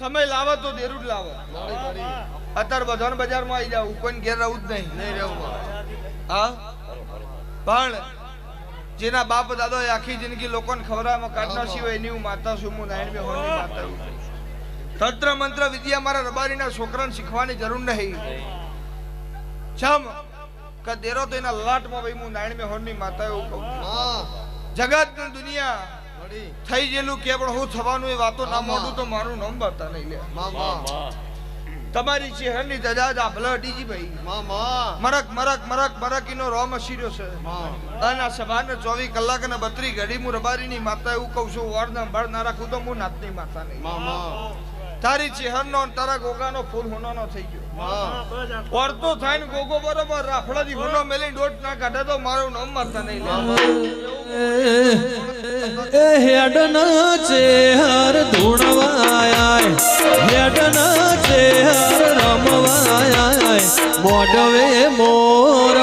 સમય લાવો તો દેરું જ લાવો. અત્યારે બધાને બજારમાં આવી જાવ કોઈને ઘેર રહું જ નહીં નહીં રહેવું હા? પણ જેના બાપ દાદા આખી જિંદગી લોકોને ખવડાવવામાં કાઢના સિવાય એની હું માતા છું હું નારાયણ બે હોની માતા. તંત્ર મંત્ર વિદ્યા મારા રબારીના છોકરાને શીખવાની જરૂર નહીં. છમ કે દેરો તો એના લાટમાં ભાઈ હું નારાયણ બે હોની માતા એવું કહું છું. માં જગત દુનિયા થઈ ગયેલું કે પણ હું થવાનું એ વાતો ના મોડું તો મારું નામ બતા નહીં લે. તમારી ચહેરની તજાજ આ ભલે અડીજી ભાઈ. મરક મરક મરક મરક ઈનો રોમ શીર્યો છે. માં અને આ સભાને ચોવીસ કલાક અને બત્રી ઘડી હું રબારીની માતા એવું કહું છું વાળના બળ ના રાખું તો હું નાતની માતા નહીં. તારી ચહેરનો અને તારા ગોગાનો ફૂલ હોનાનો થઈ ગયો. માં થાય ને ગોગો બરોબર રાફડાથી હોનો મેલી દોટ ના કાઢે તો મારું નામ મારતા નહીં લે. એ હેડન ચેહર ધૂણવાય હેડન ચેહર રમવાય મોઢવે મોર